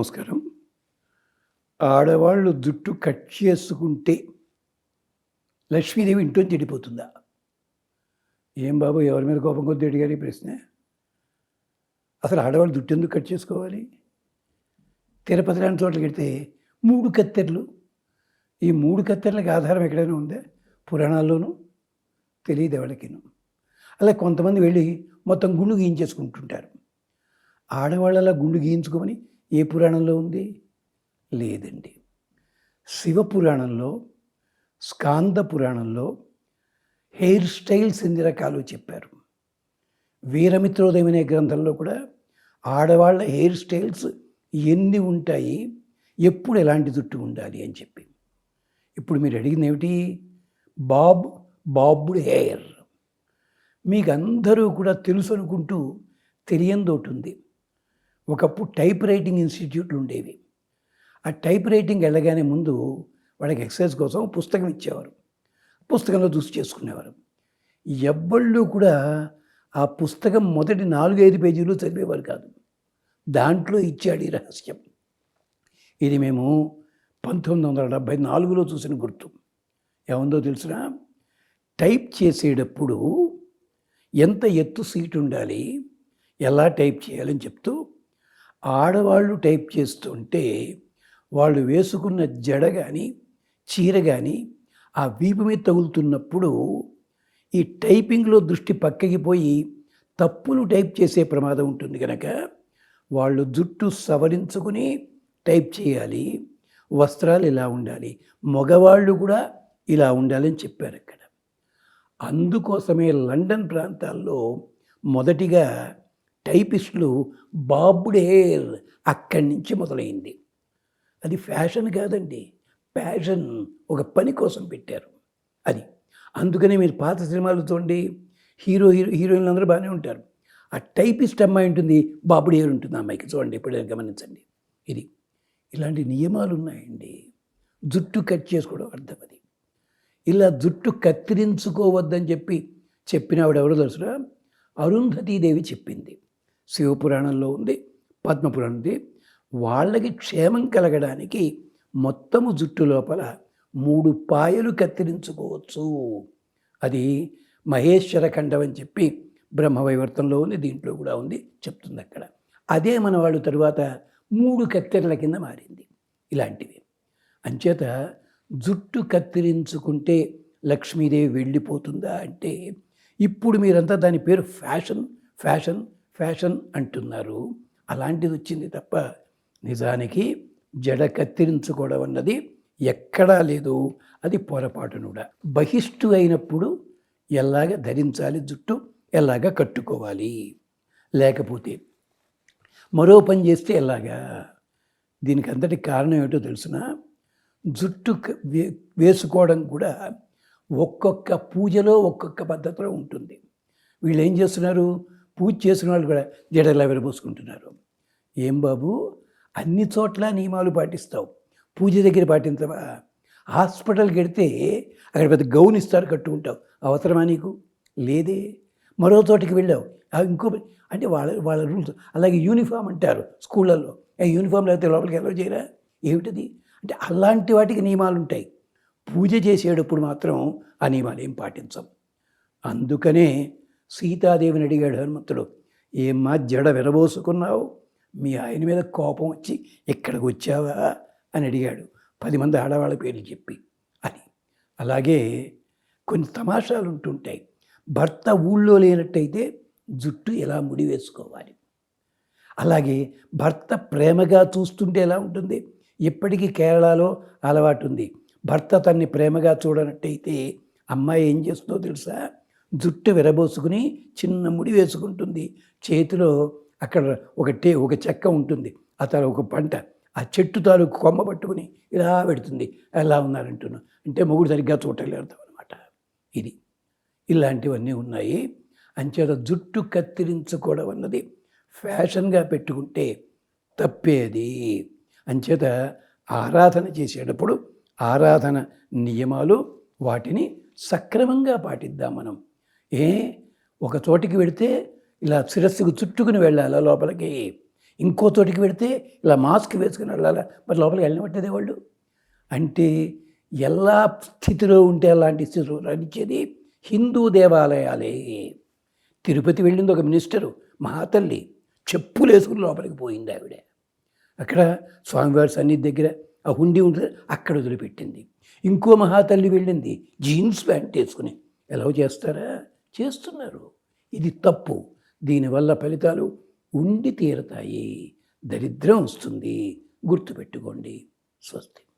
నమస్కారం. ఆడవాళ్ళు జుట్టు కట్ చేసుకుంటే లక్ష్మీదేవి ఇంట్లో చెడిపోతుందా? ఏం బాబు ఎవరి మీద కోపం కొద్ది అడిగారు ఈ ప్రశ్న? అసలు ఆడవాళ్ళు జుట్టు ఎందుకు కట్ చేసుకోవాలి? తిరుపతి లాంటి చోట్లకి వెళ్తే మూడు కత్తెరలు. ఈ మూడు కత్తెరలకు ఆధారం ఎక్కడైనా ఉందా? పురాణాల్లోనూ? తెలియదు ఎవరికిను. అలా కొంతమంది వెళ్ళి మొత్తం గుండు గీయించేసుకుంటుంటారు. ఆడవాళ్ళలా గుండు గీయించుకోమని ఏ పురాణంలో ఉంది? లేదండి. శివ పురాణంలో స్కాంద పురాణంలో హెయిర్ స్టైల్స్ ఎన్ని రకాలు చెప్పారు? వీరమిత్రోదయం అనే గ్రంథంలో కూడా ఆడవాళ్ళ హెయిర్ స్టైల్స్ ఎన్ని ఉంటాయి? ఎప్పుడు ఎలాంటి జుట్టు ఉండాలి అని చెప్పి. ఇప్పుడు మీరు అడిగింది ఏమిటి? Bob bobbed hair. మీకు అందరూ కూడా తెలుసు అనుకుంటూ తెలియని ఉంది. ఒకప్పుడు టైప్ రైటింగ్ ఇన్స్టిట్యూట్లు ఉండేవి. ఆ టైప్ రైటింగ్ వెళ్ళగానే ముందు వాళ్ళకి ఎక్సర్సైజ్ కోసం పుస్తకం ఇచ్చేవారు. పుస్తకంలో చూసి చేసుకునేవారు. ఎవ్వళ్ళు కూడా ఆ పుస్తకం మొదటి నాలుగు ఐదు పేజీలు చదివేవారు కాదు. దాంట్లో ఇచ్చాడు ఈ రహస్యం. ఇది మేము పంతొమ్మిది వందల డెబ్భై నాలుగులో చూసిన గుర్తు. ఏముందో తెలుసునా? టైప్ చేసేటప్పుడు ఎంత ఎత్తు సీట్ ఉండాలి ఎలా టైప్ చేయాలని చెప్తూ ఆడవాళ్ళు టైప్ చేస్తుంటే వాళ్ళు వేసుకున్న జడ కానీ చీర కానీ ఆ వీపు మీద తగులుతున్నప్పుడు ఈ టైపింగ్లో దృష్టి పక్కకి పోయి తప్పులు టైప్ చేసే ప్రమాదం ఉంటుంది కనుక వాళ్ళు జుట్టు సవరించుకుని టైప్ చేయాలి. వస్త్రాలు ఇలా ఉండాలి. మగవాళ్ళు కూడా ఇలా ఉండాలని చెప్పారు అక్కడ. అందుకోసమే లండన్ ప్రాంతాల్లో మొదటిగా టైపిస్టులు బాబుడ్ హెయిర్ అక్కడి నుంచి మొదలైంది. అది ఫ్యాషన్ కాదండి ప్యాషన్ ఒక పని కోసం పెట్టారు అది. అందుకనే మీరు పాత సినిమాలు చూడండి హీరో హీరో హీరోయిన్లు అందరూ బాగానే ఉంటారు. ఆ టైపిస్ట్ అమ్మాయి ఉంటుంది బాబుడి హెయిర్ ఉంటుంది అమ్మాయికి. చూడండి ఎప్పుడైనా గమనించండి. ఇది ఇలాంటి నియమాలు ఉన్నాయండి. జుట్టు కట్ చేసుకోవడం అర్థం అది. ఇలా జుట్టు కత్తిరించుకోవద్దని చెప్పి చెప్పిన ఆవిడ ఎవరో తెలుసురా? అరుంధతీదేవి చెప్పింది. శివపురాణంలో ఉంది పద్మపురాణం ఉంది. వాళ్ళకి క్షేమం కలగడానికి మొత్తము జుట్టు లోపల మూడు పాయలు కత్తిరించుకోవచ్చు. అది మహేశ్వర ఖండం అని చెప్పి బ్రహ్మవైవర్తంలో ఉంది దీంట్లో కూడా ఉంది చెప్తుంది అక్కడ. అదే మన వాళ్ళు తరువాత మూడు కత్తెరల కింద మారింది ఇలాంటివి. అంచేత జుట్టు కత్తిరించుకుంటే లక్ష్మీదేవి వెళ్ళిపోతుందా అంటే ఇప్పుడు మీరంతా దాని పేరు ఫ్యాషన్ ఫ్యాషన్ ఫ్యాషన్ అంటున్నారు. అలాంటిది వచ్చింది తప్ప నిజానికి జడ కత్తిరించుకోవడం అన్నది ఎక్కడా లేదు. అది పొరపాటునుడా బహిష్టు అయినప్పుడు ఎలాగ ధరించాలి జుట్టు? ఎలాగ కట్టుకోవాలి? లేకపోతే మరో పని చేస్తే ఎలాగా? దీనికి అంతటి కారణం ఏమిటో తెలుసిన? జుట్టు వే- వేసుకోవడం కూడా ఒక్కొక్క పూజలో ఒక్కొక్క పద్ధతిలో ఉంటుంది. వీళ్ళు ఏం చేస్తున్నారు? పూజ చేసిన వాళ్ళు కూడా జడలా విరబోసుకుంటున్నారు ఏం బాబు? అన్ని చోట్ల నియమాలు పాటిస్తావు. పూజ దగ్గర పాటించవా హాస్పిటల్కి వెడితే అక్కడ పెద్ద గౌన్ ఇస్తారు కట్టుకుంటావు అవసరమా నీకు? లేదే. మరో చోటికి వెళ్ళావు. ఇంకో అంటే వాళ్ళ వాళ్ళ రూల్స్. అలాగే యూనిఫామ్ అంటారు స్కూళ్ళల్లో. యూనిఫామ్ లేకపోతే లోపలికి ఎలా చేయరా? ఏమిటది? అంటే అలాంటి వాటికి నియమాలు ఉంటాయి. పూజ చేసేటప్పుడు మాత్రం ఆ నియమాలు ఏం పాటించం అందుకనే సీతాదేవిని అడిగాడు హనుమంతుడు ఏమ్మా జడ విరబోసుకున్నావు? మీ ఆయన మీద కోపం వచ్చి ఇక్కడికి వచ్చావా? అని అడిగాడు. పది మంది ఆడవాళ్ళ పేర్లు చెప్పి అని. అలాగే కొన్ని తమాషాలు ఉంటుంటాయి. భర్త ఊళ్ళో లేనట్టయితే జుట్టు ఎలా ముడి వేసుకోవాలి? అలాగే భర్త ప్రేమగా చూస్తుంటే ఎలా ఉంటుంది? ఇప్పటికీ కేరళలో అలవాటు ఉంది. భర్త తన్ని ప్రేమగా చూడనట్టయితే అమ్మాయి ఏం చేస్తుందో తెలుసా? జుట్టు విరబోసుకుని చిన్న ముడి వేసుకుంటుంది. చేతిలో అక్కడ ఒక టే ఒక చెక్క ఉంటుంది. ఆ తర్వాత ఒక పంట. ఆ చెట్టు తాలూకు కొమ్మ పట్టుకుని ఇలా పెడుతుంది. ఎలా ఉన్నారంటున్నా. అంటే మొగుడు సరిగ్గా చూడలేరు అనమాట ఇది. ఇలాంటివన్నీ ఉన్నాయి. అంచేత జుట్టు కత్తిరించుకోవడం అన్నది ఫ్యాషన్గా పెట్టుకుంటే తప్పేది. అంచేత ఆరాధన చేసేటప్పుడు ఆరాధన నియమాలు వాటిని సక్రమంగా పాటిద్దాం మనం. ఏ? ఒక చోటికి వెడితే ఇలా శిరస్సుకు చుట్టుకుని వెళ్ళాలి లోపలికి? ఇంకో చోటికి పెడితే ఇలా మాస్క్ వేసుకుని వెళ్ళాలా? మరి లోపలికి వెళ్ళినట్టేదే వాళ్ళు అంటే ఎలా స్థితిలో ఉంటే అలాంటి స్థితిలో నడిచేది హిందూ దేవాలయాలే. తిరుపతి వెళ్ళింది ఒక మినిస్టరు మహాతల్లి చెప్పులు వేసుకుని లోపలికి పోయింది ఆవిడ. అక్కడ స్వామివారి సన్నిధి దగ్గర ఆ హుండీ ఉంటుంది అక్కడ వదిలిపెట్టింది. ఇంకో మహాతల్లి వెళ్ళింది జీన్స్ ప్యాంట్ వేసుకుని. ఎలా చేస్తారా? చేస్తున్నారు. ఇది తప్పు. దీనివల్ల ఫలితాలు ఉండి తీరతాయి. దరిద్రం వస్తుంది. గుర్తుపెట్టుకోండి. స్వస్తి.